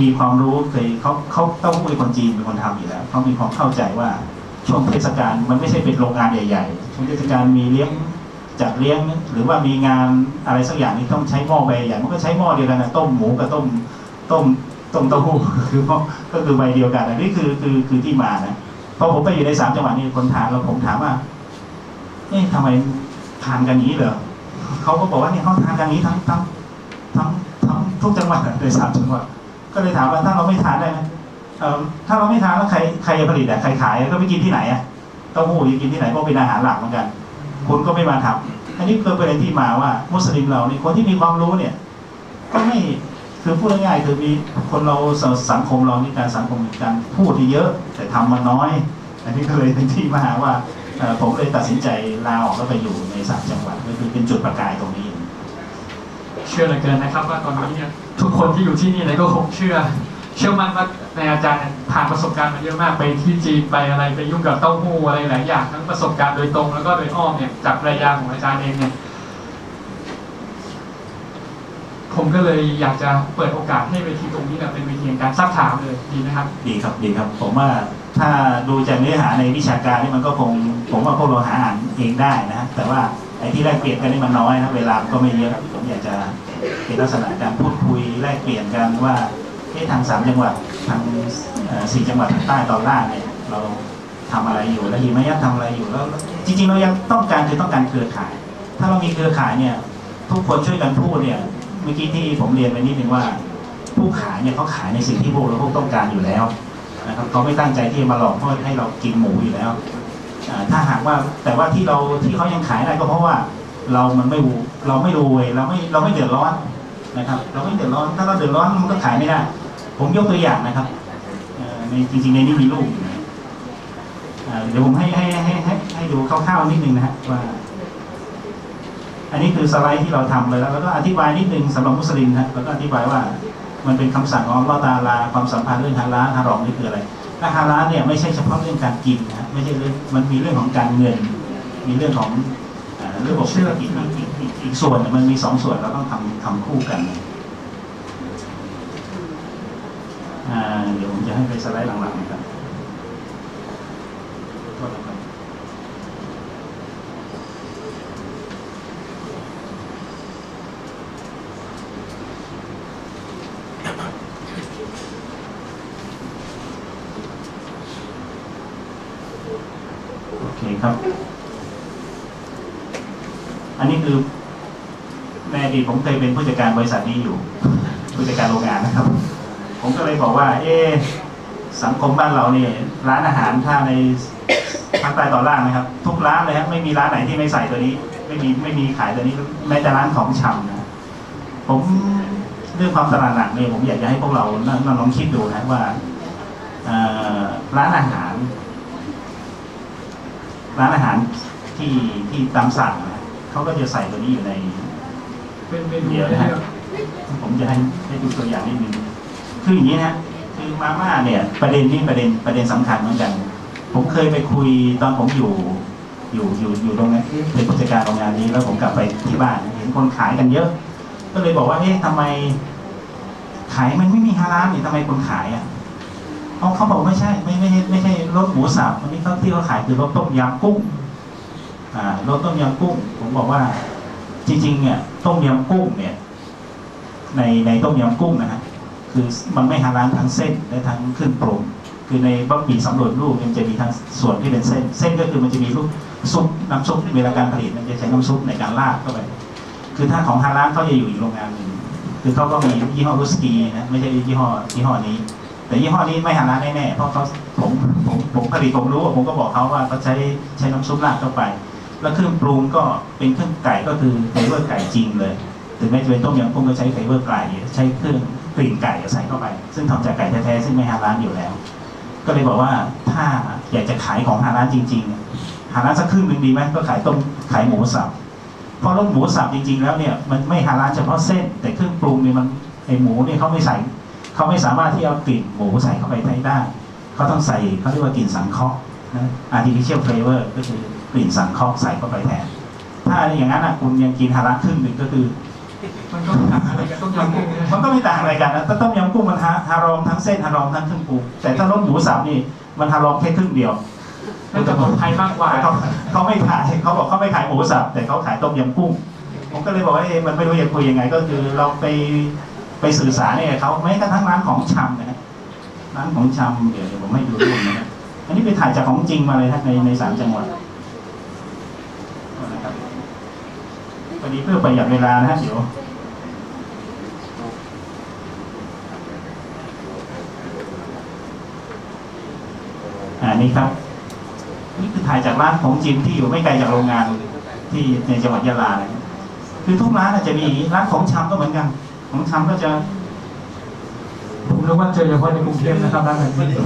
มีความรู้เคยเขาเขาเต้าหู้เป็นคนจีนเป็นคนทำอยู่แล้วเขามีความเข้าใจว่าช่วงเทศกาลมันไม่ใช่เป็นโรงงานใหญ่ๆช่วงเทศกาลมีเลี้ยงจัดเลี้ยง หรือว่ามีงานอะไรสักอย่างที่ต้องใช้หม้อใบใหญ่มันก็ใช้หม้อเดียวกันนะต้มหมูกับต้มต้มต้มเต้าหู้คือก็คือใบเดียวกันอันนี้คือคือคือที่มานะพอผมไปอยู่ในสามจังหวัดนี่คนถามเราผมถามว่าเอ๊ะทำไมทานกันอย่างนี้เหรอเขาก็บอกว่าเนี่ยเขาทานกันอย่างนี้ทั้งทั้งทั้งทั้งทุกจังหวัดอะในสามจังหวัด ก็เลยถามว่าถ้าเราไม่ทานได้ไหมถ้าเราไม่ทานแล้วใครใครจะผลิตอะใครขายก็ไปกินที่ไหนอะเต้าหู้จะกินที่ไหนเพราะเป็นอาหารหลักเหมือนกัน คุณก็ไม่มาทำอันนี้คือประเด็นที่มาว่า มุสลิมเราเนี่ยคนที่มีความรู้เนี่ย ก็ไม่คือพูดง่ายๆคือมีคนเราสสังคมเรามีการสังคมมีการพูดที่เยอะ แต่ทำมาน้อย อันนี้ก็เลยเป็นที่มาว่าผมเลยตัดสินใจลาออกแล้วไปอยู่ในสามจังหวัดก็คือเป็นจุดประกายตรงนี้ เชื่อเหลือเกินนะครับ ว่าตอนนี้เนี่ยทุกคนที่อยู่ที่นี่เนี่ยก็คงเชื่อ เชื่อมั่นว่าในอาจารย์เนี่ยผ่านประสบการณ์มาเยอะมากไปที่จีนไปอะไรไปยุ่งกับเต้าหู้อะไรหลายอย่างทั้งประสบการณ์โดยตรงแล้วก็โดยอ้อมเนี่ยจากภรรยาของอาจารย์เองเนี่ยผมก็เลยอยากจะเปิดโอกาสให้เวทีตรงนี้เนี่ยเป็นเวทีการซักถามเลยดีไหมครับ ดีครับดีครับ ผมว่าถ้าดูจากเนื้อหาในวิชาการนี่มันก็คงผมว่าพวกเราหาอ่านเองได้นะแต่ว่า ไอ้ที่แลกเปลี่ยนกันนี่มันน้อยนะเวลาก็ไม่เยอะผมอยากจะเป็นลักษณะการพูดคุยแลกเปลี่ยนกันว่าเอ๊ะทางสามจังหวัดทางสี่จังหวัดทางใต้ตอนล่างเนี่ยเราทำอะไรอยู่แล้วหิมะยัดทำอะไรอยู่แล้ว จริง ๆ เรายังต้องการคือต้องการเครือข่าย ถ้าเรามีเครือข่ายเนี่ย ทุกคนช่วยกันพูดเนี่ยเมื่อกี้ที่ผมเรียนไปนิดนึงว่า ผู้ขายเนี่ยเขาขายในสิ่งที่พวกเราพวกต้องการอยู่แล้วนะครับเขาไม่ตั้งใจที่จะมาหลอกเพื่อให้เรากินหมูอยู่แล้ว ถ้าหากว่าแต่ว่าที่เราที่เขายังขายได้ก็เพราะว่าเรามันไม่เราไม่รวยเราไม่เราไม่เดือดร้อนนะครับ เราไม่เดือดร้อนถ้าเราเดือดร้อนมันก็ขายไม่ได้ ผมยกตัวอย่างนะครับในจริงๆในนี้มีรูปเดี๋ยวผมให้ให้ให้ให้ให้ดูคร่าวๆนิดนึงนะฮะว่า อันนี้คือสไลด์ที่เราทำเลยแล้วแล้วก็อธิบายนิดนึงสำหรับมุสลิมนะแล้วก็อธิบายว่ามันเป็นคำสั่งของลอตาลาความสัมพันธ์เรื่องฮาลาฮารอมนี่คืออะไร ถ้าฮาลาเนี่ยไม่ใช่เฉพาะเรื่องการกินนะไม่ใช่เรื่องมันมีเรื่องของการเงิน มีเรื่องของเรื่องของเศรษฐกิจอีกอีกอีกส่วนมันมีสองส่วนเราต้องทำทำคู่กันเดี๋ยวผมจะให้ไปสไลด์หลังๆนะครับโทษนะครับ โอเครับ อันนี้คือในอดีตผมเคยเป็นผู้จัดการบริษัทนี้อยู่ ผู้จัดการโรงงานนะครับ ผมก็เลยบอกว่า เอสังคมบ้านเราเนี่ยร้านอาหารถ้าในภาคใต้ตอนล่างนะครับ ทุกร้านเลยครับไม่มีร้านไหนที่ไม่ใส่ตัวนี้ ไม่มีไม่มีขายตัวนี้แม้แต่ร้านของชำนะผมเรื่องความตระหนักเนี่ยผมอยากจะให้พวกเรานั่งลองคิดดูนะว่าร้านอาหาร ร้านอาหารที่ที่ตามสั่งนะเขาก็จะใส่ตัวนี้อยู่ในเป็นเมนูเดี๋ยวนะฮะผมจะให้ให้ดูตัวอย่างนิดนึงคืออย่างนี้นะคือมาม่าเนี่ย ประเด็นนี้ประเด็นประเด็นสำคัญเหมือนกัน ผมเคยไปคุยตอนผมอยู่อยู่อยู่อยู่ตรงนั้นเป็นผู้จัดการโรงงานนี้แล้วผมกลับไปที่บ้านเห็นคนขายกันเยอะ ก็เลยบอกว่าเอ๊ะทำไม ขายมันไม่มีฮาลาลนี่ทำไมคนขายอะ เขาเขาบอกไม่ใช่ไม่ไม่ใช่ไม่ใช่รสหมูสับอันนี้เขาที่เขาขายคือรสต้มยำกุ้งอ่ารสต้มยำกุ้ง ผมบอกว่า จริงๆเนี่ยต้มยำกุ้งเนี่ย ในในต้มยำกุ้งนะฮะคือมันไม่ฮาลาลทั้งเส้นและทั้งเครื่องปรุงคือในบะหมี่สำเร็จรูปมันจะมีทั้งส่วนที่เป็นเส้น เส้นก็คือมันจะมีลูกซุปน้ำซุปเวลาการผลิตมันจะใช้น้ำซุปในการราดเข้าไปคือถ้าของฮาลาลเขาจะอยู่อีกโรงงานหนึ่งคือเขาก็มียี่ห้อรุสกีนะไม่ใช่ยี่ห้อยี่ห้อนี้ แต่ยี่ห้อนี้ไม่ฮาลาลแน่ๆเพราะเขาผมผมผมผลิตผมรู้ผมก็บอกเขาว่าเขาใช้ใช้น้ำซุปราดเข้าไป แล้วเครื่องปรุงก็เป็นเครื่องไก่ก็คือไฟเบอร์ไก่จริงเลยถึงแม้จะเป็นต้มยำกุ้งก็ใช้ไฟเบอร์ไก่ใช้เครื่องกลิ่นไก่ใส่เข้าไป ซึ่งทำจากไก่แท้ๆซึ่งไม่ฮาลาลอยู่แล้ว ก็เลยบอกว่าถ้าอยากจะขายของฮาลาลจริงๆฮาลาลสักครึ่งหนึ่งดีไหมก็ขายต้มขายหมูสับเพราะรสหมูสับจริง ๆ แล้วเนี่ยมันไม่ฮาลาลเฉพาะเส้น แต่เครื่องปรุงเนี่ยมันไอหมูเนี่ยเขาไม่ใส่ เขาไม่สามารถที่เอากลิ่นหมูใส่เข้าไปได้ เขาต้องใส่เขาเรียกว่ากลิ่นสังเคราะห์นะ artificial flavor ก็คือกลิ่นสังเคราะห์ใส่เข้าไปแทน ถ้าอย่างนั้นอะคุณยังกินฮาลาลครึ่งหนึ่งก็คือมันก็ต่างอะไรกับต้มยำกุ้งนะมันก็ไม่ต่างอะไรกันนะแต่ต้มยำกุ้งกุ้งมันฮาฮารอมทั้งเส้นฮารอมทั้งเครื่องปรุงแต่ถ้ารสหมูสับนี่มันฮารอมแค่ครึ่งเดียวน่าจะปลอดภัยมากกว่าเขาเขาไม่ขายเขาบอกเขาไม่ขายหมูสับแต่เขาขายต้มยำกุ้งผมก็เลยบอกว่าเอ๊ะมันไม่รู้จะคุยยังไง ก็คือเราไป ไปสื่อสารเนี่ยเขาแม้กระทั่งร้านของชำนะฮะร้านของชำเดี๋ยวผมให้ดูรูปนะครับอันนี้ไปถ่ายจากของจริงมาเลยทนะในในสามจังหวัดนะครับวันนี้เพื่อประหยัดเวลานะฮะเดี๋ยวอ่านี่ครับ นี่คือถ่ายจากร้านของจิมที่อยู่ไม่ไกลจากโรงงานที่ในจังหวัดยะลานะครับคือทุกร้านอาจจะมีร้านของชำก็เหมือนกัน ของชำก็จะผมรู้ว่าเจอเฉพาะในกรุงเทพนะครับร้านแบบนี้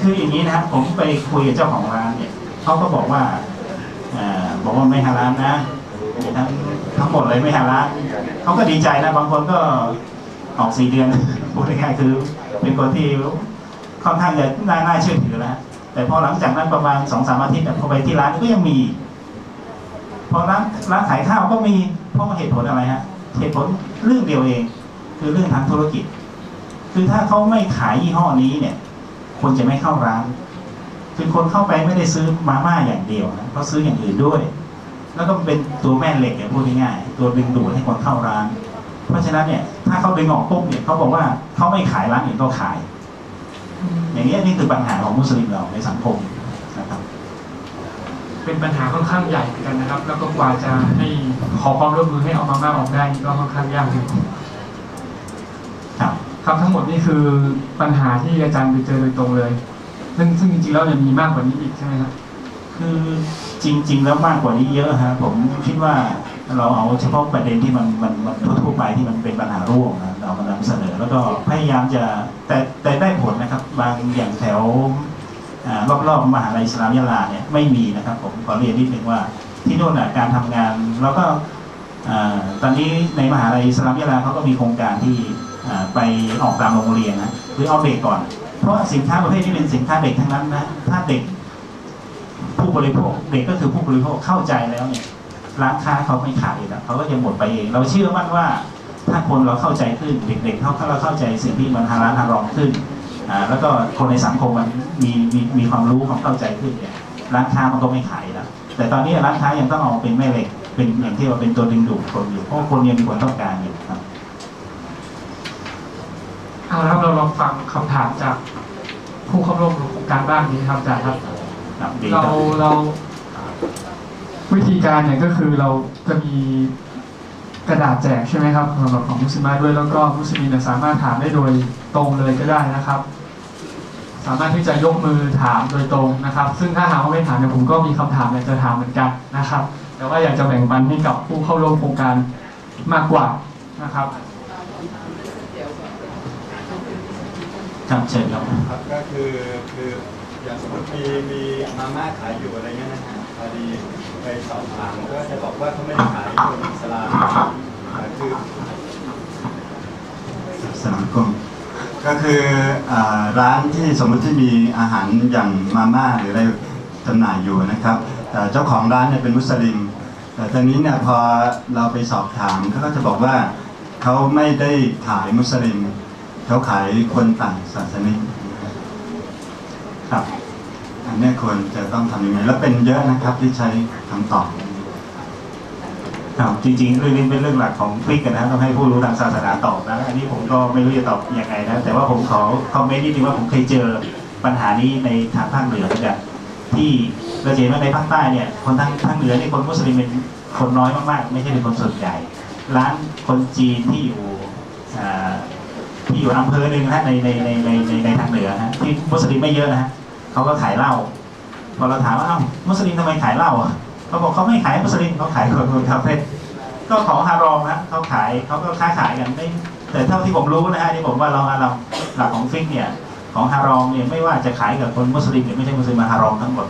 คืออย่างนี้นะครับผมไปคุยกับเจ้าของร้านเนี่ยเขาก็บอกว่าอบอกว่าไม่ฮาลาลนะทั้งทั้งหมดเลยไม่ฮาลาลเขาก็ดีใจนะบางคนก็ออกสี่เดือนพูดง่ายๆคือเป็นคนที่ค่อนข้างจะน่าน่าเชื่อถือแล้วแต่พอหลังจากนั้นประมาณสองสามอาทิตย์เนี่ยพอไปที่ร้านก็ยังมี พอร้านร้านขายข้าวก็มีเพราะเหตุผลอะไรฮะ เหตุผลเรื่องเดียวเอง คือเรื่องทางธุรกิจ คือถ้าเขาไม่ขายยี่ห้อนี้เนี่ย คนจะไม่เข้าร้าน คือคนเข้าไปไม่ได้ซื้อมาม่าอย่างเดียวนะเขาซื้ออย่างอื่นด้วย แล้วก็เป็นตัวแม่เหล็กอย่างพูดง่ายๆตัวดึงดูดให้คนเข้าร้าน เพราะฉะนั้นเนี่ยถ้าเขาดึงออกปุ๊บเนี่ยเขาบอกว่าเขาไม่ขายร้านอื่นก็ขาย อย่างนี้ยนี่คือปัญหาของมุสลิมเราในสังคม เป็นปัญหาค่อนข้างใหญ่เหมือนกันนะครับ แล้วก็กว่าจะให้ขอความร่วมมือให้เอามาม่าออกได้นี่ก็ค่อนข้างยากอยู่ครับครับทั้งหมดนี่คือปัญหาที่อาจารย์ไปเจอโดยตรงเลย ซึ่งซึ่งจริงๆแล้วยังมีมากกว่านี้อีกใช่ไหมครับคือจริง ๆ แล้วมากกว่านี้เยอะฮะผมคิดว่าเราเอาเฉพาะประเด็นที่มันมันมันทั่วๆไปที่มันเป็นปัญหาร่วมนะเรามานำเสนอแล้วก็พยายามจะแต่แต่ได้ผลนะครับ บางอย่างแถวอ่า รอบๆมหาลัยอิสลามยะลาเนี่ยไม่มีนะครับผมขอเรียนนิดนึงว่าที่โน่นการทำงานแล้วก็ตอนนี้ในมหาลัยอิสลามยะลาเขาก็มีโครงการที่ไปออกตามโรงเรียนนะคือเอาเด็กก่อน เพราะสินค้าประเภทนี้เป็นสินค้าเด็กทั้งนั้นนะถ้าเด็กผู้บริโภคเด็กก็คือผู้บริโภคเข้าใจแล้วเนี่ยร้านค้าเขาไม่ขายแล้วเขาก็จะหมดไปเอง เราเชื่อมั่นว่าถ้าคนเราเข้าใจขึ้นเด็กๆเขาเราเข้าใจสิ่งที่มันฮาลาลฮารอมขึ้น แล้วก็คนในสังคมมันมีมีมีความรู้ความเข้าใจขึ้นเนี่ยร้านค้ามันก็ไม่ขายแล้วแต่ตอนนี้ร้านค้ายังต้องเอาเป็นแม่เหล็กเป็นอย่างที่ว่าเป็นตัวดึงดูดคนอยู่เพราะคนยังมีความต้องการอยู่ครับเอาละครับเราลองฟังคำถามจากผู้เข้าร่วมโครงการบ้างนี้ครับอาจารย์ครับครับดีเราครับเราวิธีการเนี่ยก็คือเราจะมีกระดาษแจกใช่ไหมครับสำหรับของมุสลิมด้วยแล้วก็มุสลิมเนี่ยสามารถถามได้โดยตรงเลยก็ได้นะครับ สามารถที่จะยกมือถามโดยตรงนะครับ ซึ่งถ้าหากว่าไม่ถามเนี่ยผมก็มีคำถามอยากจะถามเหมือนกันนะครับ แต่ว่าอยากจะแบ่งปันให้กับผู้เข้าร่วมโครงการมากกว่านะครับครับเชิญครับครับก็คือคืออย่างสมมติมีมีมาม่าขายอยู่อะไรเงี้ยนะฮะพอดีไปสอบถามก็จะบอกว่าเขาไม่ได้ขายคนอิสลามแต่คือสลามกุม ก็คืออาร้านที่สมมติที่มีอาหารอย่างมาม่าหรืออะไรจำหน่ายอยู่นะครับแต่เจ้าของร้านเนี่ยเป็นมุสลิม แต่ตอนนี้เนี่ยพอเราไปสอบถามเขาก็จะบอกว่าเขาไม่ได้ขายมุสลิมเขาขายคนต่างศาสนิกครับ อันเนี้ยควรจะต้องทำยังไงแล้วเป็นเยอะนะครับที่ใช้คำตอบ ครับจริงๆเรื่องนี้เป็นเรื่องหลักของฟิกกันนะต้องให้ผู้รู้ทางศาสนาตอบนะอันนี้ผมก็ไม่รู้จะตอบยังไงนะแต่ว่าผมขอคอมเมนต์นิดนึงว่าผมเคยเจอปัญหานี้ในทางภาคเหนือเหมือนกันที่เราเห็นว่าในภาคใต้เนี่ยคนทางภาคเหนือนี่คนมุสลิมเป็นคนน้อยมากๆ ไม่ใช่เป็นคนส่วนใหญ่ ร้านคนจีนที่อยู่ที่อยู่อำเภอหนึ่งนะในในในในในในทางเหนือฮะที่มุสลิมไม่เยอะนะฮะเขาก็ขายเหล้าพอเราถามว่าเอ้ามุสลิมทำไมขายเหล้าอะ เขาบอกเขาไม่ขายมุสลิมเขาขายคนคนคาเฟ่ก็ของฮารอมนะเขาขายเขาก็ค้าขายกันไม่แต่เท่าที่ผมรู้นะฮะที่ผมว่าเราฮารอมหลักของฟิกเนี่ยของฮารอมเนี่ยไม่ว่าจะขายกับคนมุสลิมหรือไม่ใช่มุสลิมมาฮารอมทั้งหมด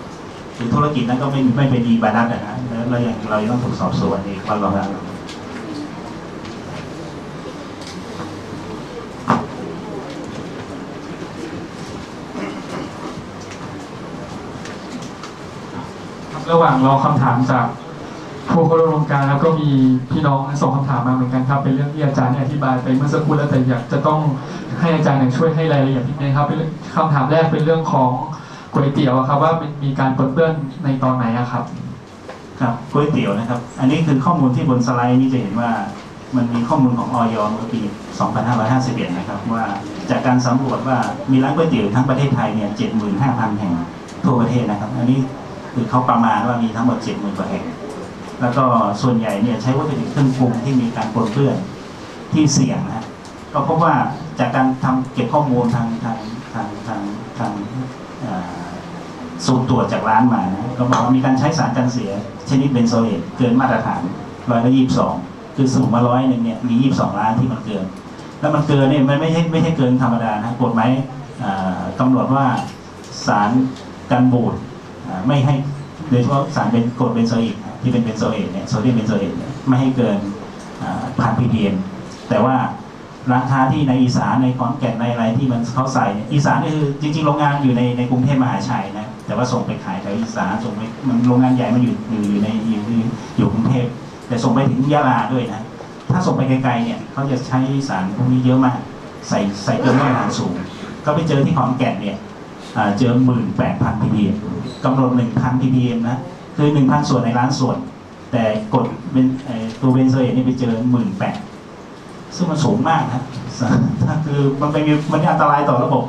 คือธุรกิจนั้นก็ไม่ไม่เป็นอีบาดัตนะฮะแล้วเรายังเรายังต้องถูกสอบสวนอีกว่าเราฮารอมครับ ระหว่างรอคำถามจากผู้เข้าร่วมโครงการแล้วก็มีพี่น้องส่งคำถามมาเหมือนกันครับ เป็นเรื่องที่อาจารย์เนี่ยอธิบายไปเมื่อสักครู่แล้วแต่อยากจะต้องให้อาจารย์เนี่ยช่วยให้รายละเอียดนิดนึงครับเป็นคำถามแรกเป็นเรื่องของก๋วยเตี๋ยวครับว่ามันมีการปนเปื้อนในตอนไหนอะครับครับก๋วยเตี๋ยวนะครับ อันนี้คือข้อมูลที่บนสไลด์นี่จะเห็นว่ามันมีข้อมูลของออยเมื่อปี 2551 นะครับ ว่าจากการสำรวจว่ามีร้านก๋วยเตี๋ยวทั้งประเทศไทยเนี่ย 75,000 แห่งทั่วประเทศนะครับ อันนี้ คือเขาประมาณว่ามีทั้งหมด70,000กว่าแห่ง แล้วก็ส่วนใหญ่เนี่ยใช้วัตถุดิบเครื่องปรุงที่มีการปนเปื้อนที่เสี่ยงนะก็พบว่าจากการทำเก็บข้อมูลทางทางทางทางทางสูตรตรวจจากร้านมานะก็บอกว่ามีการใช้สารกันเสีย ชนิดเบนโซเอตเกินมาตรฐานร้อยละยี่สิบสองคือสรุปมาร้อยหนึ่งเนี่ยมียี่สิบสองล้านที่มันเกิน แล้วมันเกินเนี่ยมันไม่ใช่ไม่ใช่เกินธรรมดานะกฎหมายกำหนดว่าสารกันบูด ไม่ให้โดยเฉพาะสารเป็นกรดเบนโซอิกที่เป็นเบนโซเอตเนี่ยโซเดียมเบนโซเอตเนี่ยไม่ให้เกินพันพีพีเอ็มแต่ว่าร้านค้าที่ในอีสานในขอนแก่นในอะไรที่มันเขาใส่เนี่ยอีสานนี่คือจริงๆโรงงานอยู่ในในกรุงเทพมหาชัยนะแต่ว่าส่งไปขายแถวอีสานส่งไปมันโรงงานใหญ่มันอยู่อยู่อยู่ในอยู่อยู่กรุงเทพแต่ส่งไปถึงยะลาด้วยนะถ้าส่งไปไกลๆเนี่ยเขาจะใช้สารพวกนี้เยอะมาก ใส่ใส่เกินมาตรฐานสูง ก็ไปเจอที่ขอนแก่นเนี่ยเจอหมื่นแปดพัน ppm กำหนดหนึ่งพัน ppm นะ คือหนึ่งพันส่วนในล้านส่วน แต่กดเป็นตัวเบนโซเอตนี่ไปเจอหมื่นแปดซึ่งมันสูงมากนะถ้าคือมันเป็นมันอันตรายต่อระบบ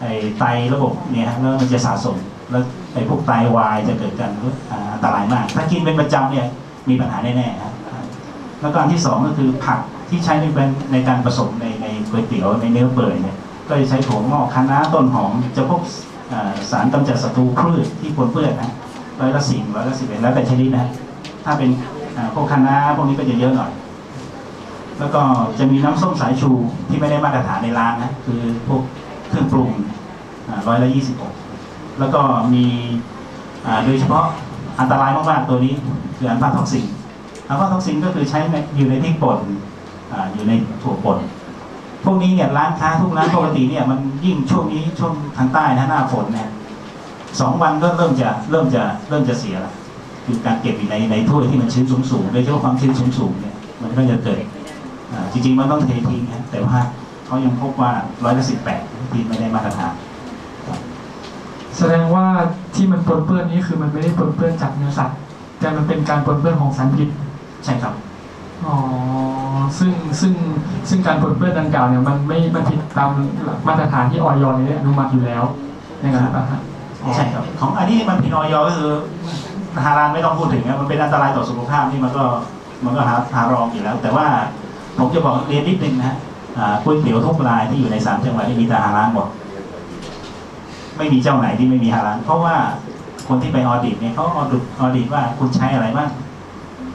ไอไตระบบเนี่ยแล้วมันจะสะสม แล้วไอ้พวกไตวายจะเกิดกันอันตรายมาก ถ้ากินเป็นประจำเนี่ยมีปัญหาแน่ๆครับแล้วก็อันที่สองก็คือผักที่ใช้ในในการผสมในในก๋วยเตี๋ยวในเนื้อเปื่อยเนี่ยก็จะใช้ถั่วงอกคะน้าต้นหอมจะพบ สารกำจัดศัตรูพืชที่ปนเปื้อนนะร้อยละสี่ร้อยละสิบเอ็ดแล้วแต่ชนิดนะถ้าเป็นพวกคะน้าพวกนี้ก็จะเยอะหน่อย แล้วก็จะมีน้ำส้มสายชูที่ไม่ได้มาตรฐานในร้านนะคือพวกเครื่องปรุงร้อยละยี่สิบหกแล้วก็มีโดยเฉพาะอันตรายมากๆตัวนี้คืออันฟาท็อกซินอัลฟาท็อกซินก็คือใช้อยู่ในพริกป่นออยู่ในถั่วป่น พวกนี้เนี่ยร้านค้าทุกร้านปกติเนี่ยมันยิ่งช่วงนี้ช่วงทางใต้นะหน้าฝนเนี่ยสองวันก็เริ่มจะเริ่มจะเริ่มจะเสียละคือการเก็บอยู่ในในถ้วยที่มันชื้นสูงๆโดยเฉพาะความชื้นสูงๆเนี่ยมันก็จะเกิดอ่าจริงๆมันต้องเททิ้งนะแต่ว่าเขายังพบว่าร้อยละสิบแปดที่ไม่ได้มาตรฐานแสดงว่าที่มันปนเปื้อนนี้คือมันไม่ได้ปนเปื้อนจากเนื้อสัตว์แต่มันเป็นการปนเปื้อนของสารพิษใช่ครับ อ๋อซึ่งซึ่งซึ่งการปนเปื้อนดังกล่าวเนี่ยมันไม่มันผิดตามมาตรฐานที่ออยเนี่ยอนุมัติอยู่แล้วอย่างนั้นป่ะฮะอ๋อใช่ครับของอันนี้มันผิดออยก็คือฮารานไม่ต้องพูดถึงนะมันเป็นอันตรายต่อสุขภาพนี่มันก็มันก็หาหารองอยู่แล้ว แต่ว่าผมจะบอกเรียนนิดนึงนะฮะอ่าก๋วยเตี๋ยวทุกรายที่อยู่ในสามจังหวัดนี่มีแต่ฮารานหมดไม่มีเจ้าไหนที่ไม่มีฮารานเพราะว่าคนที่ไปออดิตเนี่ยเขาออดิตออดิตว่าคุณใช้อะไรบ้าง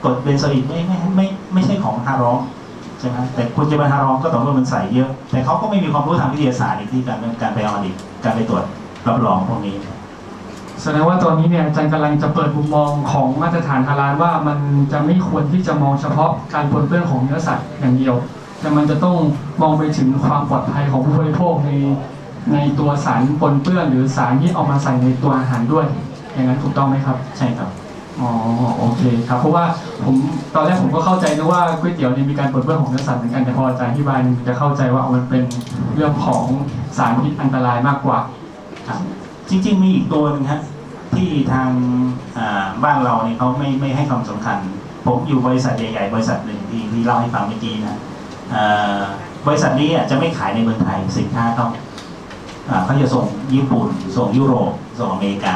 กดเบนโซอิกไม่ไม่ไม่ไม่ใช่ของฮารองใช่ไหมแต่คุณจะไปฮารองก็ต่อเมื่อมันใส่เยอะ แต่เขาก็ไม่มีความรู้ทางวิทยาศาสตร์อีกที่การการไปออดิตการไปตรวจรับรองพวกนี้แสดงว่าตอนนี้เนี่ยอาจารย์กำลังจะเปิดมุมมองของมาตรฐานฮาลาลว่ามันจะไม่ควรที่จะมองเฉพาะการปนเปื้อนของเนื้อสัตว์อย่างเดียว แต่มันจะต้องมองไปถึงความปลอดภัยของผู้บริโภคในในตัวสารปนเปื้อนหรือสารที่เอามาใส่ในตัวอาหารด้วย อย่างนั้นถูกต้องไหมครับ ใช่ครับ อ๋อโอเคครับเพราะว่าผมตอนแรกผมก็เข้าใจนะว่าก๋วยเตี๋ยวเนี่ยมีการปนเปื้อนของเนื้อสัตว์เหมือนกันแต่พออาจารย์อธิบายจะเข้าใจว่ามันเป็นเรื่องของสารพิษอันตรายมากกว่าครับจริง ๆ มีอีกตัวหนึ่งฮะที่ทางบ้านเราเนี่ยเขาไม่ไม่ให้ความสำคัญ ผมอยู่บริษัทใหญ่ๆบริษัทหนึ่งที่ที่เล่าให้ฟังเมื่อกี้นะบริษัทนี้จะไม่ขายในเมืองไทยสินค้าเขาเขาจะส่งญี่ปุ่น ส่งยุโรปส่งอเมริกา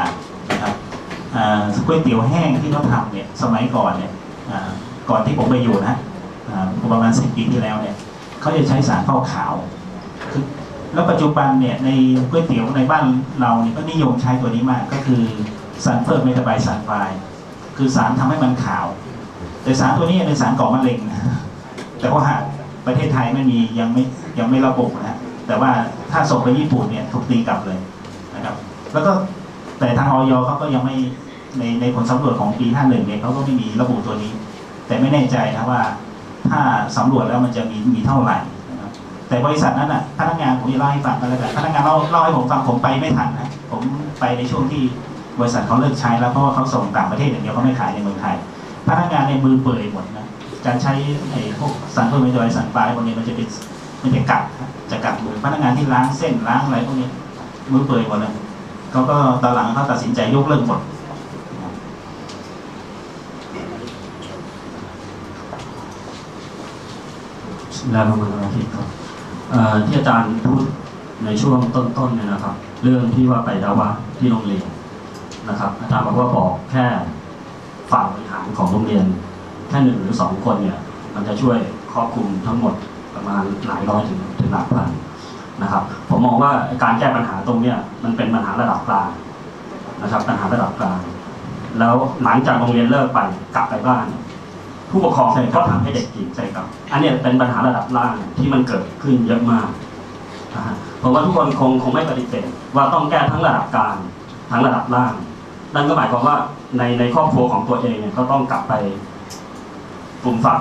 ก๋วยเตี๋ยวแห้งที่เขาทำเนี่ยสมัยก่อนเนี่ยก่อนที่ผมไปอยู่นะประมาณสิบปีที่แล้วเนี่ยเขาจะใช้สารข้าขาว แล้วปัจจุบันเนี่ยในก๋วยเตี๋ยวในบ้านเราเนี่ยก็นิยมใช้ตัวนี้มากก็คือสารเพิ่มเมตาไบสารไฟล์คือสารทำให้มันขาว แต่สารตัวนี้เป็นสารก่อมะเร็งนะแต่ว่าประเทศไทยไม่มียังไม่ยังไม่ระบุนะแต่ว่าถ้าส่งไปญี่ปุ่นเนี่ยถูกตีกลับเลยนะครับ แล้วก็ แต่ทางออยเขาก็ยังไม่ในในผลสำรวจของปี 51 เนี่ยเขาก็ไม่มีระบุตัวนี้ แต่ไม่แน่ใจนะว่า ถ้าสำรวจแล้วมันจะมีมีเท่าไหร่นะครับแต่บริษัทนั้นอะพนักงานผมจะเล่าให้ฟังกันแล้วกันพนักงานเล่าเล่าให้ผมฟังผมไปไม่ทันนะผมไปในช่วงที่บริษัทเขาเลิกใช้แล้วเพราะว่าเขาส่งต่างประเทศอย่างเดียวเขาไม่ขายในเมืองไทย พนักงานในมือเปื่อยหมดนะการใช้ไอ้พวกสารเพิ่มไอโดยสารปลายพวกนี้มันจะเป็นมันจะกัดจะกัดมือพนักงานที่ล้างเส้นล้างอะไรพวกนี้มือเปื่อยหมดเลย เขาก็ตอนหลังเขาตัดสินใจยกเลิกหมดแล้วประมาณอาทิตย์ครับที่อาจารย์พูดในช่วงต้นๆเนี่ยนะครับ เรื่องที่ว่าไปดาวะที่โรงเรียนนะครับ อาจารย์บอกว่าบอกแค่ฝ่ายบริหารของโรงเรียน แค่หนึ่งหรือสองคนเนี่ย มันจะช่วยครอบคลุมทั้งหมดประมาณหลายร้อยถึงถึงหลักพัน นะครับผมมองว่าการแก้ปัญหาตรงเนี้ยมันเป็นปัญหาระดับกลางนะครับปัญหาระดับกลาง แล้วหลังจากโรงเรียนเลิกไปกลับไปบ้าน ผู้ปกครองก็ทำให้เด็กกินใช่ครับ อันนี้เป็นปัญหาระดับล่างที่มันเกิดขึ้นเยอะมากนะฮะผมว่าทุกคนคงคงไม่ปฏิเสธว่าต้องแก้ทั้งระดับกลางทั้งระดับล่าง นั่นก็หมายความว่าในในครอบครัวของตัวเองเนี่ยก็ต้องกลับไปปรุงฝัก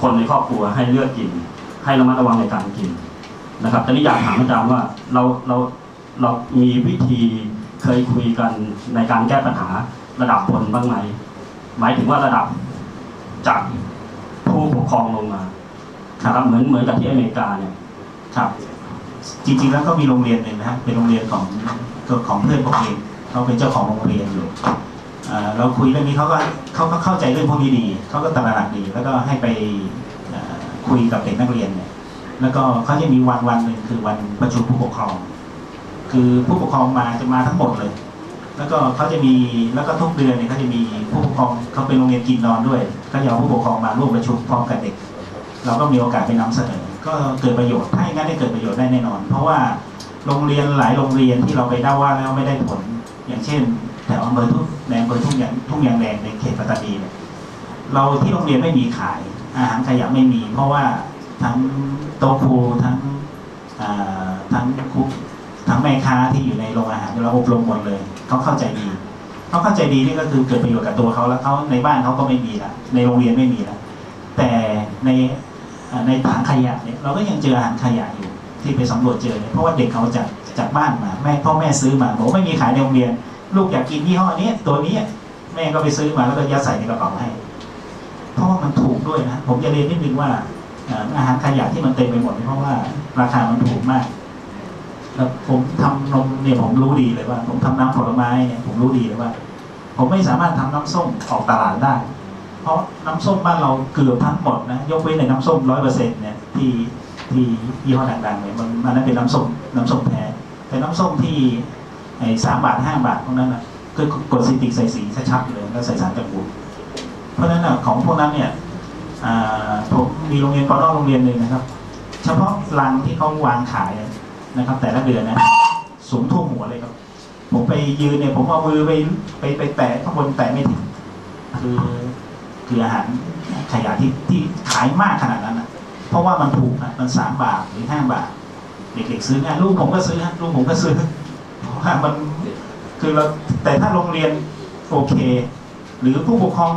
คนในครอบครัวให้เลือกกิน ให้ระมัดระวังในการกิน นะครับแต่นี่อยากถามอาจารย์ว่าเราเราเรามีวิธีเคยคุยกันในการแก้ปัญหาระดับบนบ้างไหมหมายถึงว่าระดับจากผู้ปกครองลงมาครับเหมือนเหมือนกับที่อเมริกาเนี่ยครับ จริงๆแล้วก็มีโรงเรียนหนึ่งนะฮะเป็นโรงเรียนของของเพื่อนผมเองเขาเป็นเจ้าของโรงเรียนอยู่เราคุยเรื่องนี้เขาก็เขาก็เข้าใจเรื่องพวกนี้ดีเขาก็ตระหนักดี แล้วก็ให้ไปคุยกับเด็กนักเรียนเนี่ย แล้วก็เขาจะมีวันวันหนึ่งคือวันประชุมผู้ปกครอง คือผู้ปกครองมาจะมาทั้งหมดเลย แล้วก็เขาจะมีแล้วก็ทุกเดือนเนี่ยเขาจะมีผู้ปกครองเขาเป็นโรงเรียนกินนอนด้วยก็จะเอาผู้ปกครองมาร่วมประชุมพร้อมกับเด็ก เราก็มีโอกาสไปนำเสนอ ก็เกิดประโยชน์ถ้าอย่างนั้นได้เกิดประโยชน์ได้แน่นอน เพราะว่าโรงเรียนหลายโรงเรียนที่เราไปเล่าว่าแล้วไม่ได้ผล อย่างเช่นแถวอำเภอทุ่งในอำเภอทุ่งยางทุ่งยางแดงในเขตปัตตานีเนี่ยเราที่โรงเรียนไม่มีขายอาหารขยะไม่มี เพราะว่า ทั้งโต๊ะครูทั้งทั้งครูทั้งแม่ค้าที่อยู่ในโรงอาหารเราอบรมหมดเลยเขาเข้าใจดีเขาเข้าใจดีนี่ก็คือเกิดประโยชน์กับตัวเขาแล้วเขาในบ้านเขาก็ไม่มีละในโรงเรียนไม่มีละแต่ในในถังขยะเนี่ยเราก็ยังเจออาหารขยะอยู่ที่ไปสำรวจเจอเนี่ยเพราะว่าเด็กเขาจากจากบ้านมาแม่พ่อแม่ซื้อมาบอกไม่มีขายในโรงเรียน ลูกอยากกินยี่ห้อนี้ตัวนี้แม่ก็ไปซื้อมาแล้วก็ยัดใส่ในกระเป๋าให้เพราะว่ามันถูกด้วยนะผมจะเรียนนิดนึงว่า อาหารขยะที่มันเต็มไปหมดเพราะว่าราคามันถูกมากแล้วผมทำนมเนี่ยผมรู้ดีเลยว่า ผมทำน้ำผลไม้เนี่ยผมรู้ดีเลยว่า ผมไม่สามารถทำน้ำส้มออกตลาดได้ เพราะน้ำส้มบ้านเราเกือบทั้งหมดนะยกเว้นในน้ำส้มร้อยเปอร์เซ็นต์เนี่ยที่ที่ยี่ห้อดังๆเนี่ยมันมันนั้นเป็นน้ำส้มน้ำส้มแท้แต่น้ำส้มที่ไอ้สามบาทห้าบาทพวกนั้นนะคือกดซิติกใส่สีชัดๆเลยแล้วใส่สารกันบูเพราะฉะนั้นนะของพวกนั้นเนี่ย ผมมีโรงเรียนปอนอกโรงเรียนหนึ่งนะครับ เฉพาะรังที่เขาวางขายนะครับ แต่ละเดือนนะสูงท่วมหัวเลยครับ ผมไปยืนเนี่ยผมเอามือไปไปไปแตะข้างบนแตะไม่ถึงคือคืออาหารขยะที่ที่ขายมากขนาดนั้นนะเพราะว่ามันถูกนะมันสามบาทหรือห้าบาทเด็กๆซื้อง่ายลูกผมก็ซื้อฮะลูกผมก็ซื้อเพราะว่ามันคือเราแต่ถ้าโรงเรียนโอเค หรือผู้ปกครอง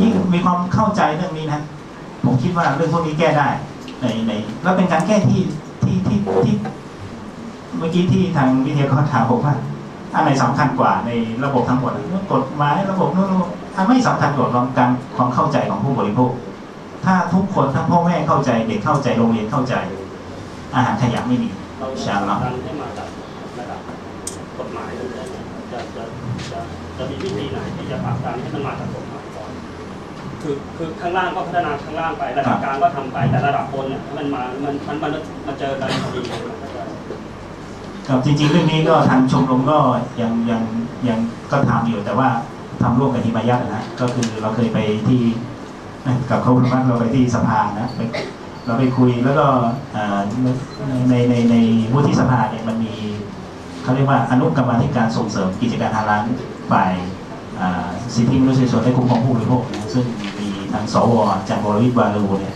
ยิ่งมีความเข้าใจเรื่องนี้นะ ผมคิดว่าเรื่องพวกนี้แก้ได้ ในในแล้วเป็นการแก้ที่ที่ที่ที่ เมื่อกี้ที่ทางวิทยากรถามผมว่าอันไหนสำคัญกว่าในระบบทั้งหมดอะเรื่องกฎหมายระบบนู้นระบบอันไม่สำคัญกว่าการความเข้าใจของผู้บริโภค ถ้าทุกคนทั้งพ่อแม่เข้าใจเด็กเข้าใจโรงเรียนเข้าใจ อาหารขยะไม่มีเราใช่แล้วดันให้มาจากระดับกฎหมายเลยนะจะจะจะจะมีวิธีไหนที่จะผลักดันให้มันมาจากกฎหมายก่อน คือคือข้างล่างก็พัฒนาข้างล่างไประดับกลางก็ทำไปแต่ระดับบนเนี่ยมันมามันมันมันมาเจอกันพอดีเลยมันก็จะครับจริงๆเรื่องนี้ก็ทางชมรมก็ยังยังยังก็ทำอยู่แต่ว่าทำร่วมกับทีมายาทนะก็คือเราเคยไปที่กับเขาบ้านเราไปที่สภานะไปเราไปคุยแล้วก็อ่าในในในวุฒิสภาเนี่ยมันมีเขาเรียกว่าอนุกรรมาธิการส่งเสริมกิจการทางร้านฝ่ายอ่าสิทธิมนุษยชนและคุ้มครองผู้บริโภคนะซึ่งมี ทางสวอาจารย์วรวิทย์วาลูเนี่ย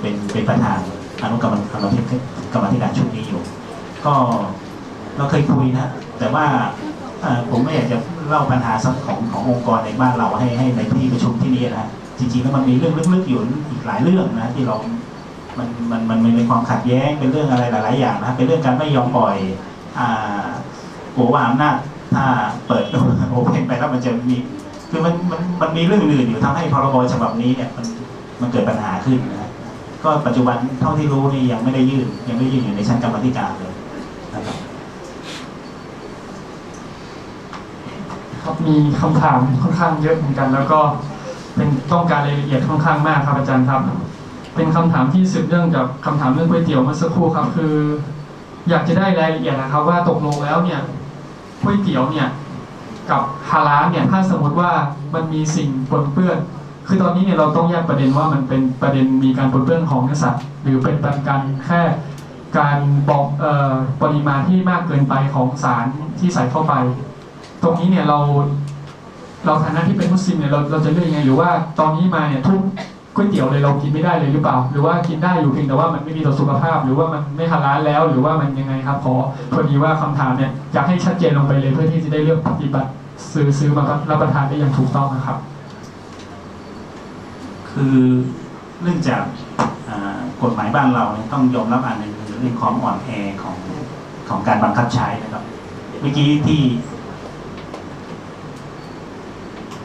เป็นเป็นประธานอนุกรรมกรรมธิกรรมธิการชุดนี้อยู่ ก็เราเคยคุยนะ แต่ว่าผมไม่อยากจะเล่าปัญหาสักของขององค์กรในบ้านเราให้ให้ในที่ประชุมที่นี่นะจริงๆแล้วมันมีเรื่องลึกๆอยู่อีกหลายเรื่องนะที่เรามันมันมันมันเป็นความขัดแย้งเป็นเรื่องอะไรหลาย ๆ อย่างนะเป็นเรื่องการไม่ยอมปล่อยอ่าโอว่าอำนาจถ้าเปิดโอเพนไปแล้วมันจะมี คือมันมันมันมีเรื่องอื่นอยู่ทำให้พรบฉบับนี้เนี่ยมันมันเกิดปัญหาขึ้นนะก็ปัจจุบันเท่าที่รู้นี่ยังไม่ได้ยื่นยังไม่ได้ยื่นอยู่ในชั้นกรรมธิการเลยนะครับครับมีคำถามค่อนข้างเยอะเหมือนกัน แล้วก็เป็นต้องการรายละเอียดค่อนข้างมากครับอาจารย์ครับ เป็นคำถามที่สืบเนื่องจากคำถามเรื่องก๋วยเตี๋ยวเมื่อสักครู่ครับ คือ อยากจะได้รายละเอียดนะครับ ว่าตกลงแล้วเนี่ยก๋วยเตี๋ยวเนี่ย กับฮาลาลเนี่ยถ้าสมมติว่ามันมีสิ่งปนเปื้อน คือตอนนี้เนี่ยเราต้องแยกประเด็นว่ามันเป็นประเด็นมีการปนเปื้อนของเนื้อสัตว์หรือเป็นการแค่การบอกออปริมาณที่มากเกินไปของสารที่ใส่เข้าไป ตรงนี้เนี่ยเราเราฐานะที่เป็นมุสลิมเนี่ยเราเราจะเลือกยังไงหรือว่าตอนนี้มาเนี่ยทุก ก๋วยเตี๋ยวเลยเรากินไม่ได้เลยหรือเปล่า หรือว่ากินได้อยู่เพียงแต่ว่ามันไม่ดีต่อสุขภาพ หรือว่ามันไม่ฮาลาลแล้ว หรือว่ามันยังไงครับขอพอดีว่าคำถามเนี่ยอยากให้ชัดเจนลงไปเลยเพื่อที่จะได้เลือกปฏิบัติซื้อซื้อมารับประทานได้อย่างถูกต้องนะครับ คือเนื่องจากกฎหมายบ้านเราเนี่ยต้องยอมรับอันหนึ่งคือเรื่องความอ่อนแอของของการบังคับใช้นะครับเมื่อกี้ที่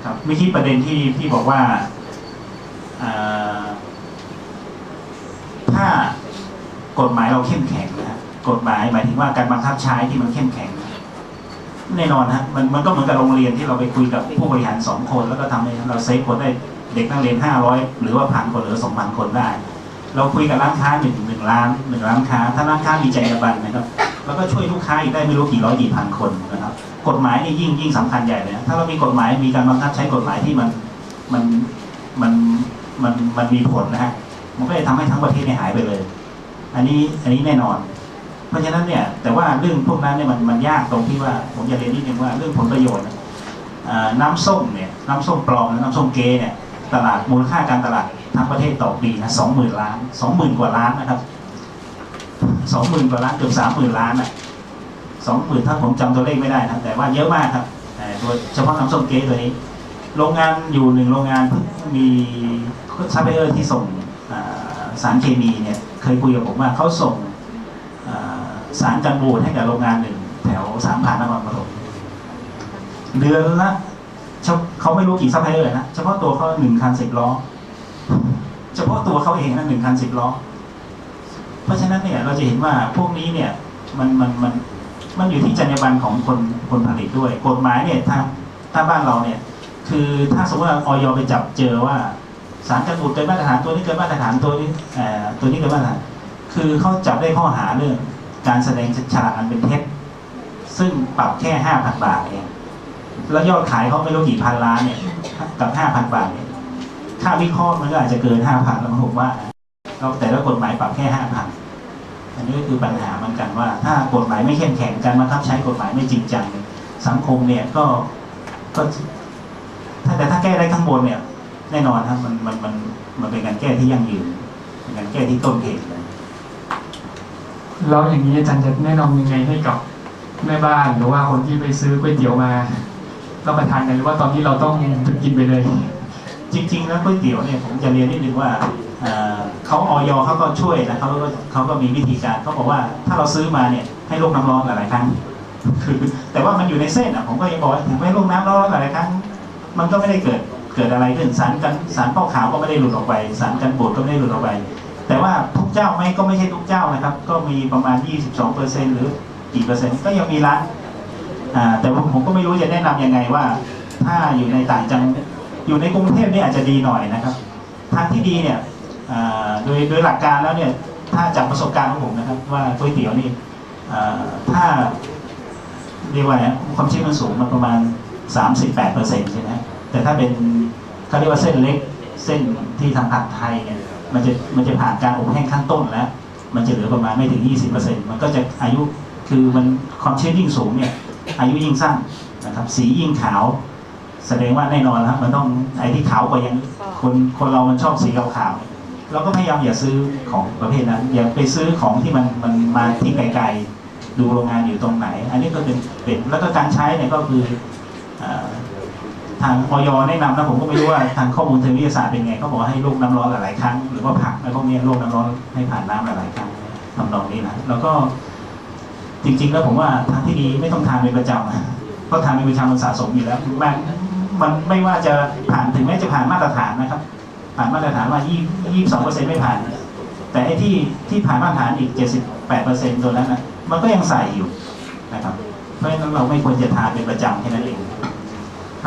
ครับเมื่อกี้ประเด็นที่ที่บอกว่าอ่าถ้า กฎหมายเราเข้มแข็งนะฮะกฎหมายหมายถึงว่าการบังคับใช้ที่มันเข้มแข็ง แน่นอนฮะมันมันก็เหมือนกับโรงเรียนที่เราไปคุยกับผู้บริหารสองคน แล้วก็ทำให้เราเซฟคนได้เด็กนักเรียนห้าร้อยหรือว่าพันคนหรือสองพันคนได้ เราคุยกับร้านค้าหนึ่งหนึ่งร้านหนึ่งร้านค้า ถ้าร้านค้ามีใจรรยาบรรณนะครับแล้วก็ช่วยลูกค้าอีกได้ไม่รู้กี่ร้อยกี่พันคนนะครับ กฎหมายนี่ยิ่งยิ่งสำคัญใหญ่เลยถ้าเรามีกฎหมายมีการบังคับใช้กฎหมายที่มันมันมันมันมันมีผลนะฮะมันก็จะทำให้ทั้งประเทศเนี่ยหายไปเลย อันนี้อันนี้แน่นอน เพราะฉะนั้นเนี่ย แต่ว่าเรื่องพวกนั้นเนี่ยมันมันยากตรงที่ว่า ผมจะเรียนนิดนึงว่าเรื่องผลประโยชน์น้ำส้มเนี่ยน้ำส้มปลอมน้ำส้มเกเนี่ยตลาดมูลค่าการตลาดทั้งประเทศต่อปีนะสองหมื่นล้านสองหมื่นกว่าล้านนะครับสองหมื่นกว่าล้านเกือบสามหมื่นล้านอะสองหมื่นถ้าผมจำตัวเลขไม่ได้นะแต่ว่าเยอะมากครับแต่โดยเฉพาะน้ำส้มเก๊ตัวนี้ โรงงานอยู่หนึ่งโรงงานเพิ่งมีซัพพลายเออร์ที่ส่งสารเคมีเนี่ย เคยคุยกับผมว่าเขาส่งสารกันบูดให้กับโรงงานหนึ่งแถวสามพรานนครปฐมเดือนละเฉพาะเขาไม่รู้กี่ซัพพลายเออร์นะเฉพาะตัวเขาหนึ่งคันสิบล้อ เฉพาะตัวเขาเองนะหนึ่งคันสิบล้อ เพราะฉะนั้นเนี่ยเราจะเห็นว่าพวกนี้เนี่ยมันมันมันมันอยู่ที่จรรยาบรรณของคนคนผลิตด้วย กฎหมายเนี่ยถ้าถ้าบ้านเราเนี่ย คือถ้าสมมติว่าออยไปจับเจอว่า สารกันบูดเกินมาตรฐานตัวนี้เกินมาตรฐานตัวนี้ตัวนี้เกินมาตรฐาน คือเขาจับได้ข้อหาเรื่อง การแสดงฉลากอันเป็นเท็จซึ่งปรับแค่ห้าพันบาทเองแล้วยอดขายเขาไม่รู้กี่พันล้านเนี่ย กับห้าพันบาทเนี่ยค่าวิเคราะห์มันก็อาจจะเกินห้าพันแล้วผมว่าเราแต่ละกฎหมายปรับแค่ห้าพันอันนี้ก็คือปัญหาเหมือนกันว่า ถ้ากฎหมายไม่เข้มแข็งการบังคับใช้กฎหมายไม่จริงจังสังคมเนี่ยก็ก็ถ้าแต่ถ้าแก้ได้ข้างบนเนี่ย แน่นอนครับมันมันมันมันเป็นการแก้ที่ยั่งยืนเป็นการแก้ที่ต้นเหตุเลยแล้วอย่างนี้อาจารย์จะแนะนำยังไงให้กับแม่บ้านหรือว่าคนที่ไปซื้อก๋วยเตี๋ยวมารับประทานกันหรือว่าตอนนี้เราต้องหยุดกินไปเลย จริง ๆ แล้วก๋วยเตี๋ยวเนี่ยผมจะเรียนนิดนึงว่าเอ่อเขาออยเขาก็ช่วยนะเขาก็เขาก็มีวิธีการเขาบอกว่าถ้าเราซื้อมาเนี่ยให้ลงน้ำร้อนหลายๆครั้งคือแต่ว่ามันอยู่ในเส้นอะผมก็ยังบอกว่าถึงไม่ลงน้ำร้อนหลายๆครั้ง มันก็ไม่ได้เกิด เกิดอะไรขึ้นสารกันสารเป้าขาวก็ไม่ได้หลุดออกไปสารกันบูดก็ไม่ได้หลุดออกไป แต่ว่าทุกเจ้าไม่ก็ไม่ใช่ทุกเจ้านะครับ ก็มีประมาณ 22เปอร์เซ็นหรือกี่เปอร์เซ็นต์ก็ยังมีร้านอ่าแต่ว่าผมก็ไม่รู้จะแนะนำยังไงว่า ถ้าอยู่ในต่างจังอยู่ในกรุงเทพนี่อาจจะดีหน่อยนะครับ ทางที่ดีเนี่ยอ่าโดยโดยหลักการแล้วเนี่ยถ้าจากประสบการณ์ของผมนะครับ ว่าก๋วยเตี๋ยวนี่อ่าถ้าเรียกว่าไงความชื้นมันสูงมันประมาณ 38เปอร์เซ็นต์ใช่ไหมแต่ถ้าเป็น เขาเรียกว่าเส้นเล็กเส้นที่ทางผัดไทยเนี่ยมันจะมันจะผ่านการอบแห้งขั้นต้นแล้ว มันจะเหลือประมาณไม่ถึง 20เปอร์เซ็นต์มันก็จะอายุคือมันความชื้นยิ่งสูงเนี่ยอายุยิ่งสั้นนะครับสียิ่งขาว แสดงว่าแน่นอนแล้วมันต้องไอ้ที่ขาวกว่ายังคนคนเรามันชอบสีขาวๆเราก็พยายามอย่าซื้อของประเภทนั้น อย่าไปซื้อของที่มันมันมาที่ไกลๆดูโรงงานอยู่ตรงไหน อันนี้ก็เป็นเป็นแล้วก็การใช้เนี่ยก็คืออ ทางออยแนะนำนะผมก็ไม่รู้ว่าทางข้อมูลทางวิทยาศาสตร์เป็นไงเขาบอกให้ลวกน้ำร้อนหลายๆครั้งหรือว่าผักอะไรพวกนี้ลวกน้ำร้อนให้ผ่านน้ำหลายๆครั้งทำนองนี้นะแล้วก็จริง ๆ แล้วผมว่าทางที่ดีไม่ต้องทานเป็นประจำเพราะทานเป็นประจำมันสะสมอยู่แล้วมันมันไม่ว่าจะผ่านถึงแม้จะผ่านมาตรฐานนะครับ ผ่านมาตรฐานว่ายี่ยี่สองเปอร์เซ็นไม่ผ่าน แต่ไอ้ที่ที่ผ่านมาตรฐานอีกเจ็ดสิบแปดเปอร์เซ็นต์ตัวนั้นนะมันก็ยังใส่อยู่นะครับ เพราะฉะนั้นเราไม่ควรจะทานเป็นประจำแค่นั้นเอง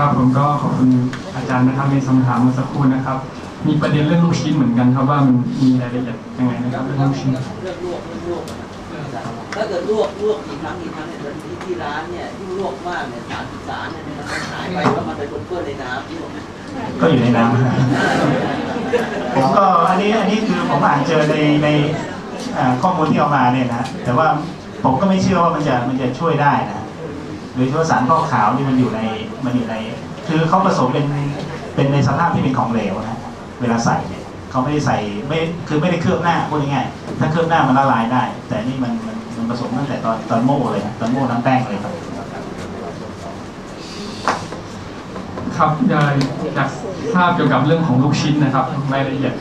ครับผมก็ขอบคุณอาจารย์นะครับในคำถามเมื่อสักครู่นะครับ มีประเด็นเรื่องลูกชิ้นเหมือนกันครับว่ามันมีรายละเอียดยังไงนะครับเรื่องลูกชิ้น เลือกลวกเลือกลวกนะครับถ้าเกิดลวกลวกกี่ครั้งกี่ครั้งเนี่ยที่ที่ร้านเนี่ยที่ลวกมากเนี่ยสารสารเนี่ยนะครับมันหายไปแล้วมันไปปนเปื้อนในน้ำลวกก็อยู่ในน้ำผมก็อันนี้อันนี้คือผมอ่านเจอในในอ่าข้อมูลที่เอามาเนี่ยนะแต่ว่าผมก็ไม่เชื่อว่ามันจะมันจะช่วยได้นะ โดยเฉพาะสารฟอกขาวนี่มันอยู่ในมันอยู่ใน คือเขาผสมเป็นเป็นในสภาพที่เป็นของเหลวนะเวลาใส่เนี่ยเขาไม่ได้ใส่ไม่คือไม่ได้เคลือบหน้าพูดง่ายๆถ้าเคลือบหน้ามันละลายได้ แต่นี่มันมันมันผสมตั้งแต่ตอนตอนโม่เลยตอนโม่น้ำแป้งเลยครับครับอยากอยากทราบเกี่ยวกับเรื่องของลูกชิ้นนะครับรายละเอียด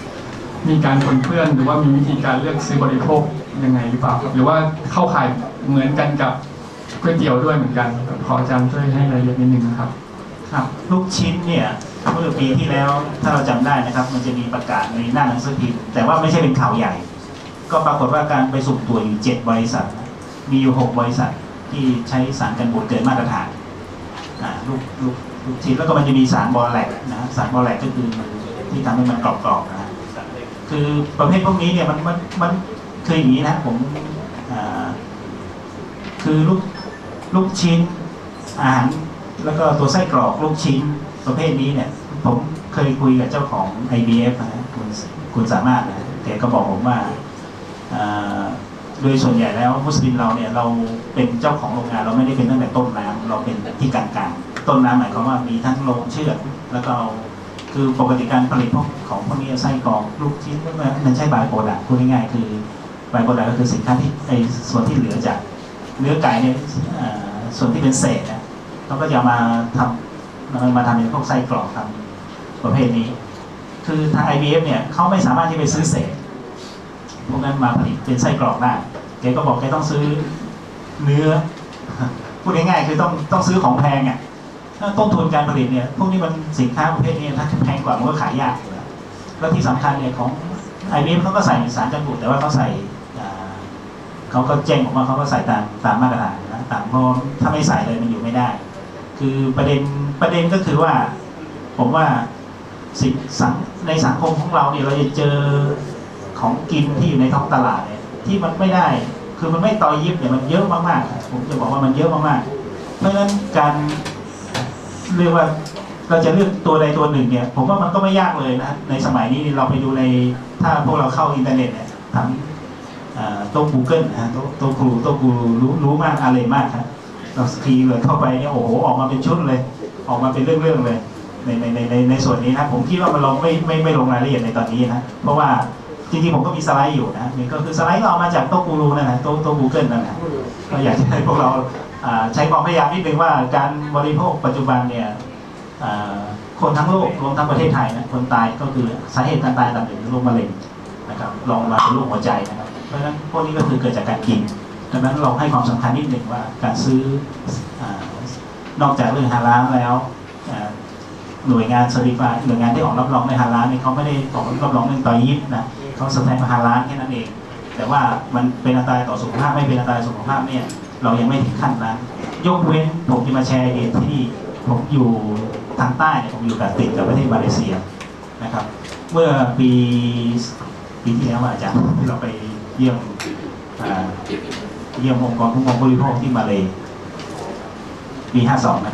มีการปนเปื้อนหรือว่ามีวิธีการเลือกซื้อบริโภคยังไงหรือเปล่าหรือว่าเข้าข่ายเหมือนกันกับ ก๋วยเตี๋ยวด้วยเหมือนกันขออาจารย์ช่วยให้รายละเอียดนิดนึงนะครับ ครับลูกชิ้นเนี่ยเมื่อปีที่แล้วถ้าเราจำได้นะครับ มันจะมีประกาศในหน้าหนังสือพิมพ์แต่ว่าไม่ใช่เป็นข่าวใหญ่ ก็ปรากฏว่าการไปสุ่มตรวจอยู่เจ็ดบริษัท มีอยู่หกบริษัทที่ใช้สารกันบูดเกินมาตรฐานลูกลูกลูกชิ้นแล้วก็มันจะมีสารบอแลกนะสารบอแลกก็คือที่ทำให้มันกรอบๆนะคือประเภทพวกนี้เนี่ยมันมันมันคืออย่างนี้นะผมคือลูก ลูกชิ้น อาหารแล้วก็ตัวไส้กรอกลูกชิ้นประเภทนี้เนี่ย ผมเคยคุยกับเจ้าของ IBF นะคุณคุณสามารถนะแกก็บอกผมว่าโดยส่วนใหญ่แล้วมุสลิมเราเนี่ยเราเป็นเจ้าของโรงงานเราไม่ได้เป็นตั้งแต่ต้นน้ำเราเป็นที่กลางๆต้นน้ำหมายความว่ามีทั้งโรงเชือกแล้วก็เอาคือปกติการผลิตพวกของพวกนี้ไส้กรอกลูกชิ้นนั้นมันใช่บายโปรดักพูดง่ายๆคือบายโปรดักก็คือสินค้าที่ไอส่วนที่เหลือจากเนื้อไก่เนี่ย ส่วนที่เป็นเศษนะเขาก็จะมาทำมามาทำเป็นพวกไส้กรอกทำประเภทนี้ คือทาง IBF เนี่ยเขาไม่สามารถที่ไปซื้อเศษพวกนั้นมาผลิตเป็นไส้กรอกได้แกก็บอกแกต้องซื้อเนื้อ พูดง่ายๆคือต้องต้องซื้อของแพงอะถ้าต้นทุนการผลิตเนี่ย พวกนี้มันสินค้าประเภทนี้ถ้าแพงกว่ามันก็ขายยากแล้วที่สำคัญเนี่ยของไอเเขาก็ใส่สารกันบูดแต่ว่าเขาใส่ เขาก็แจ้งผมว่าเขาก็ใส่ตามตามมาตรฐานนะตามเพราะถ้าไม่ใส่เลยมันอยู่ไม่ได้ คือประเด็นประเด็นก็คือว่า ผมว่าสิ่งสังในสังคมของเราเนี่ยเราจะเจอของกินที่อยู่ในท้องตลาดเนี่ยที่มันไม่ได้ คือมันไม่ต่อยิบเนี่ยมันเยอะมากๆ ผมจะบอกว่ามันเยอะมากๆ เพราะฉะนั้นการเรียกว่าเราจะเลือกตัวใดตัวหนึ่งเนี่ย ผมว่ามันก็ไม่ยากเลยนะในสมัยนี้เราไปดูในถ้าพวกเราเข้าอินเทอร์เน็ตเนี่ยทำ โต๊ะ Google นะฮะโต๊ะโต๊ะครูโต๊ะครูรู้รู้มากอะไรมากครับเราสกีเลยเข้าไปเนี่ยโอ้โหออกมาเป็นชุดเลย ออกมาเป็นเรื่องๆเลยในในในในในส่วนนี้นะผมคิดว่ามันลงไม่ไม่ไม่ลงรายละเอียดในตอนนี้นะเพราะว่าจริงๆผมก็มีสไลด์อยู่นะนี่ก็คือสไลด์ก็เอามาจากโต๊ะกูรูนั่นแหละโต๊ะโต๊ะ Google นั่นแหละก็อยากจะให้พวกเราใช้ความพยายามนิดนึงว่าการบริโภคปัจจุบันเนี่ยคนทั้งโลกรวมทั้งประเทศไทยนะคนตายก็คือสาเหตุการตายต่างหนึ่งคือโรคมะเร็งนะครับลองมาเป็นโรคหัวใจนะครับ เพราะฉะนั้นพวกนี้ก็คือเกิดจากการกิน ดังนั้นเราให้ความสำคัญนิดหนึ่งว่าการซื้ออนอกจากเรื่องฮาลาลแล้วหน่วยงานเซอร์ติฟาหน่วยงานที่ออกรับรองในฮาลาลเนี่ยเขาไม่ได้ออกรับรองเรื่องต่อยิปนะเขาสแตมป์ฮาลาลแค่นั้นเอง แต่ว่ามันเป็นอันตรายต่อสุขภาพไม่เป็นอันตรายสุขภาพเนี่ยเรายังไม่ถึงขั้นนั้น ยกเว้นผมจะมาแชร์ไอเดียที่ผมอยู่ทางใต้เนี่ยผมอยู่กับติดกับประเทศมาเลเซียนะครับ เมื่อปีปีที่แล้วอะอาจารย์ที่เราไป เยี่ยมอ่าเยี่ยมองค์กรคุ้มครองผู้บริโภคที่มาเลยปี 52 นะครับ